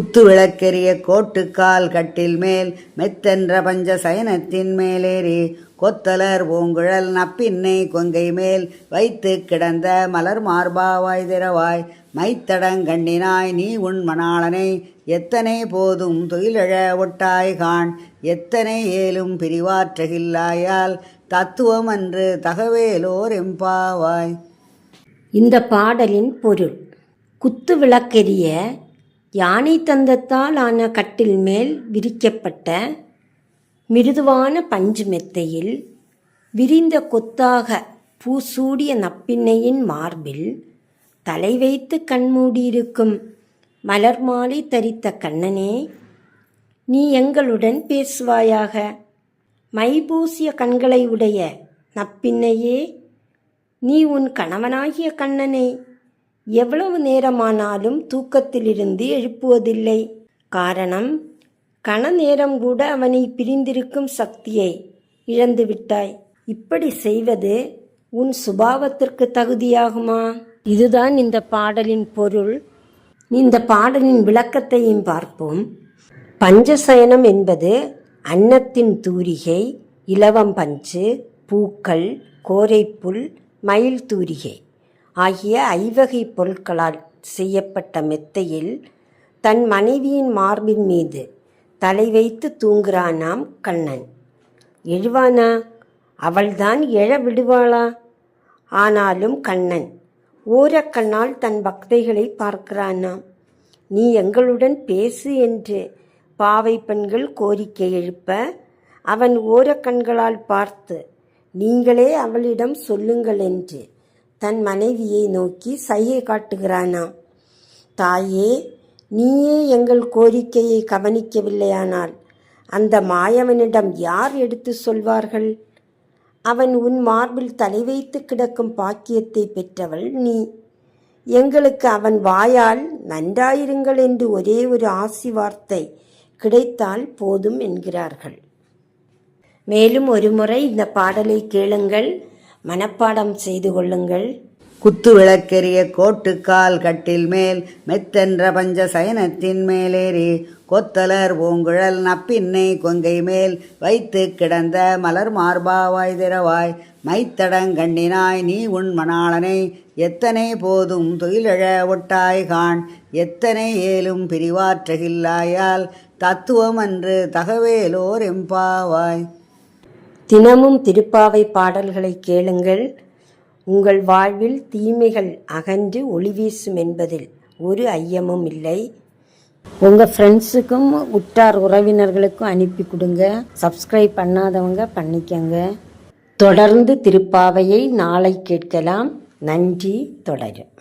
குத்து விளக்கெரிய கோட்டுக்கால் கட்டில் மேல் மெத்தென்ற பஞ்ச சயனத்தின் மேலேறி கொத்தலர் பூங்குழல் நப்பின்னை கொங்கை மேல் வைத்து கிடந்த மலர் மார்பாவாய் திரவாய் மைத்தடங்கண்ணினாய் நீ உன் மணாளனை எத்தனை போதும் தொழிலழ ஒட்டாய் காண் எத்தனை ஏலும் பிரிவாற்றகில்லாயால் தத்துவம் அன்று தகவேலோர் எம்பாவாய். இந்த பாடலின் பொருள் குத்து விளக்கெரிய யானை தந்தத்தால் ஆன கட்டில் மேல் விரிக்கப்பட்ட மிருதுவான பஞ்சு மெத்தையில் விரிந்த கொத்தாக பூசூடிய நப்பின்னையின் மார்பில் தலை வைத்து கண்மூடியிருக்கும் மலர் மாலை தரித்த கண்ணனே நீ எங்களுடன் பேசுவாயாக. மைபூசிய கண்களை உடைய நப்பின்னையே நீ உன் கணவனாகிய கண்ணனை. எவ்வளவு நேரமானாலும் தூக்கத்திலிருந்து எழுப்புவதில்லை. காரணம் கண நேரம் கூட அவனை பிரிந்திருக்கும் சக்தியை இழந்து விட்டாய். இப்படி செய்வது உன் சுபாவத்திற்கு தகுதியாகுமா? இதுதான் இந்த பாடலின் பொருள். இந்த பாடலின் விளக்கத்தையும் பார்ப்போம். பஞ்சசயனம் என்பது அன்னத்தின் தூரிகை இலவம் பஞ்சு பூக்கள் கோரைப்புல் மயில் தூரிகை. ஆகிய ஐவகை பொருட்களால் செய்யப்பட்ட மெத்தையில் தன் மனைவியின் மார்பின் மீது தலை வைத்து தூங்குறானாம் கண்ணன். எழுவானா? அவள்தான் எழ விடுவாளா? ஆனாலும் கண்ணன் ஓரக்கண்ணால் தன் பக்தைகளை பார்க்கிறானாம். நீ எங்களுடன் பேசு என்று பாவை பெண்கள் கோரிக்கை எழுப்ப அவன் ஓரக்கண்களால் பார்த்து நீங்களே அவளிடம் சொல்லுங்கள் என்று தன் மனைவியை நோக்கி சையை காட்டுகிறானாம் தாயே நீயே எங்கள் கோரிக்கையை கவனிக்கவில்லையானால் அந்த மாயவனிடம் யார் எடுத்து சொல்வார்கள்? அவன் உன் மார்பில் தலை வைத்து கிடக்கும் பாக்கியத்தை பெற்றவள் நீ. எங்களுக்கு அவன் வாயால் நன்றாயிருங்கள் என்று ஒரே ஒரு ஆசி வார்த்தை கிடைத்தால் போதும் என்கிறார்கள். மேலும் ஒருமுறை இந்த பாடலை கேளுங்கள். மனப்பாடம் செய்து கொள்ளுங்கள். குத்து விளக்கெரிய கோட்டுக்கால் கட்டில் மேல் மெத்தென்ற பஞ்ச சயனத்தின் மேலேறி கொத்தலர் பூங்குழல் நப்பின்னை கொங்கை மேல் வைத்து கிடந்த மலர் மார்பாவாய் திரவாய் மைத்தடங்கண்ணினாய் நீ உன் மணாளனை எத்தனை போதும் தொழிலழ ஒட்டாய் காண் எத்தனை ஏலும் பிரிவாற்றகில்லாயால் தத்துவம் அன்று தகவேலோர் எம்பாவாய். தினமும் திருப்பாவை பாடல்களை கேளுங்கள். உங்கள் வாழ்வில் தீமைகள் அகன்று ஒளி வீசும் என்பதில் ஒரு ஐயமும் இல்லை. உங்கள் ஃப்ரெண்ட்ஸுக்கும் உற்றார் உறவினர்களுக்கும் அனுப்பி கொடுங்க. சப்ஸ்கிரைப் பண்ணாதவங்க பண்ணிக்கங்க. தொடர்ந்து திருப்பாவையை நாளை கேட்கலாம். நன்றி தொடரும்.